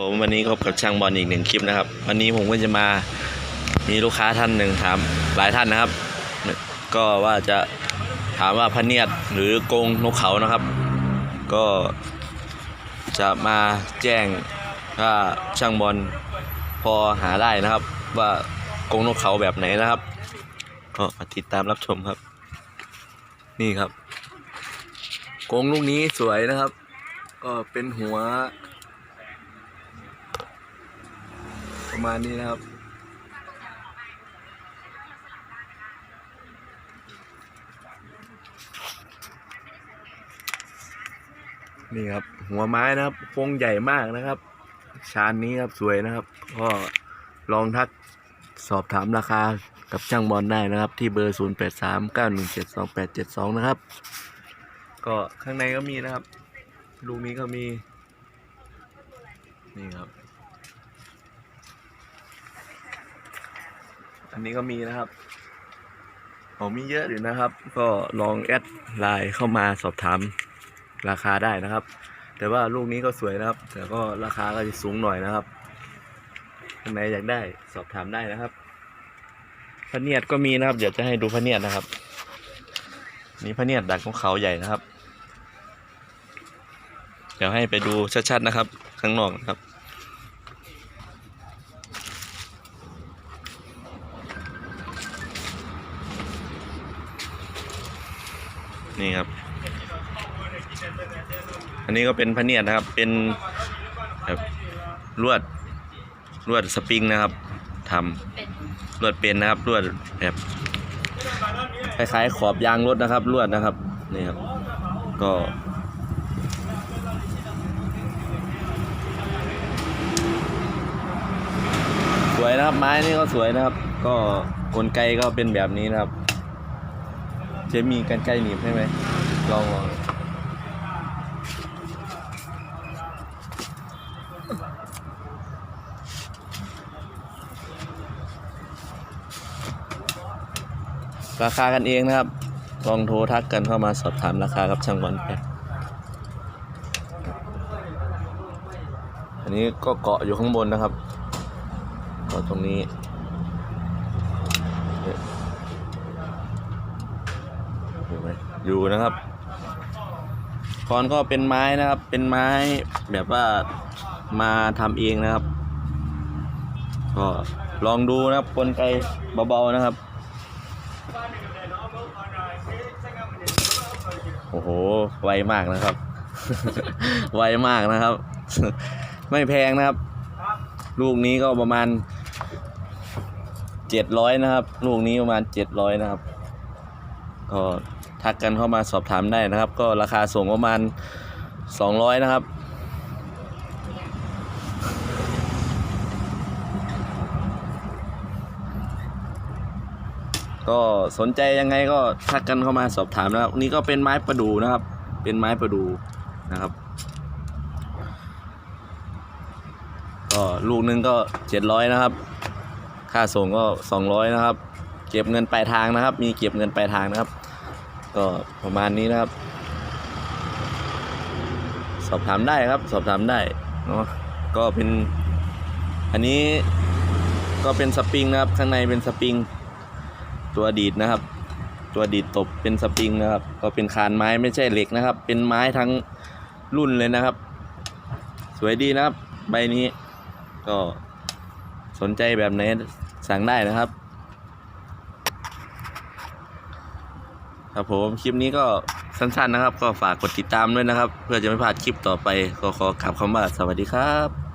ผมวันนี้ก็พบกับช่างบอลอีกหนึ่งคลิปนะครับ วันนี้ผมก็จะมามีลูกค้าท่านหนึ่งถามหลายท่านนะครับ ก็ว่าจะถามว่าพะเนียดหรือกงนกเขานะครับ ก็จะมาแจ้งถ้าช่างบอลพอหาได้นะครับ ว่ากงนกเขาแบบไหนนะครับก็มาติดตามรับชมครับ นี่ครับกงลูกนี้สวยนะครับ ก็เป็นหัว ประมาณนี้นะครับ นี่ครับ หัวไม้นะครับโครงใหญ่มากนะครับ ชานนี้ครับสวยนะครับ ก็ลองทักสอบถามราคากับช่างบอลได้นะครับ ที่เบอร์ 0 8 3 9 1 7 2 8 7 2 นะครับ ก็ข้างในก็มีนะครับ ลูกนี้ก็มี นี่ครับ อันนี้ก็มีนะครับผมมีเยอะอยู่นะครับ ก็ลองแอดไลน์เข้ามาสอบถามราคาได้นะครับ แต่ว่าลูกนี้ก็สวยนะครับ แต่ก็ราคาก็จะสูงหน่อยนะครับท่านไหนอยากได้สอบถามได้นะครับพเนียดก็มีนะครับ เดี๋ยวจะให้ดูพเนียดนะครับ นี่พเนียดดักของเขาใหญ่นะครับ เดี๋ยวให้ไปดูชัดๆนะครับ ข้างนอกนะครับ นี่ครับ อันนี้ก็เป็นพเนียดนะครับ เป็นแบบลวดลวดสปริงนะครับทำลวดเป็นนะครับลวดแบบคล้ายๆขอบยางรถนะครับลวดนะครับนี่ครับ ก็สวยนะครับไม้นี่ก็สวยนะครับ ก็กลไกก็เป็นแบบนี้นะครับ เจะมีกันไกลหนีบใช่ไหมลองลองราคากันเองนะครับ ลองโทรทักกันเข้ามาสอบถามราคากับช่างบอลไปอันนี้ก็เกาะอยู่ข้างบนนะครับ เกาะตรงนี้ อยู่นะครับคอนก็เป็นไม้นะครับ เป็นไม้แบบว่ามาทำเองนะครับ ก็ลองดูนะครับกลไกเบาๆนะครับ โอ้โห ไวมากนะครับ ไวมากนะครับ ไม่แพงนะครับ ลูกนี้ก็ประมาณเจ็ดร้อยนะครับ ลูกนี้ประมาณเจ็ดร้อยนะครับ ก็ทักกันเข้ามาสอบถามได้นะครับ ก็ราคาส่งประมาณ 200 นะครับ ก็สนใจยังไงก็ทักกันเข้ามาสอบถามนะครับ นี่ก็เป็นไม้ประดูนะครับ เป็นไม้ประดูนะครับก็ลูกนึงก็ 700 นะครับ ค่าส่งก็ 200 นะครับ เก็บเงินปลายทางนะครับ มีเก็บเงินปลายทางนะครับ ก็ประมาณนี้นะครับ สอบถามได้ครับ สอบถามได้เนาะก็เป็นอันนี้ก็เป็นสปริงนะครับ ข้างในเป็นสปริงตัวดีดนะครับ ตัวดีดตบเป็นสปริงนะครับ ก็เป็นคานไม้ไม่ใช่เหล็กนะครับ เป็นไม้ทั้งรุ่นเลยนะครับ สวยดีนะครับ ใบนี้ก็สนใจแบบไหนสั่งได้นะครับ ครับผมคลิปนี้ก็สั้นๆนะครับ ก็ฝากกดติดตามด้วยนะครับ เพื่อจะไม่พลาดคลิปต่อไปก็ขอกลับคำว่าสวัสดีครับ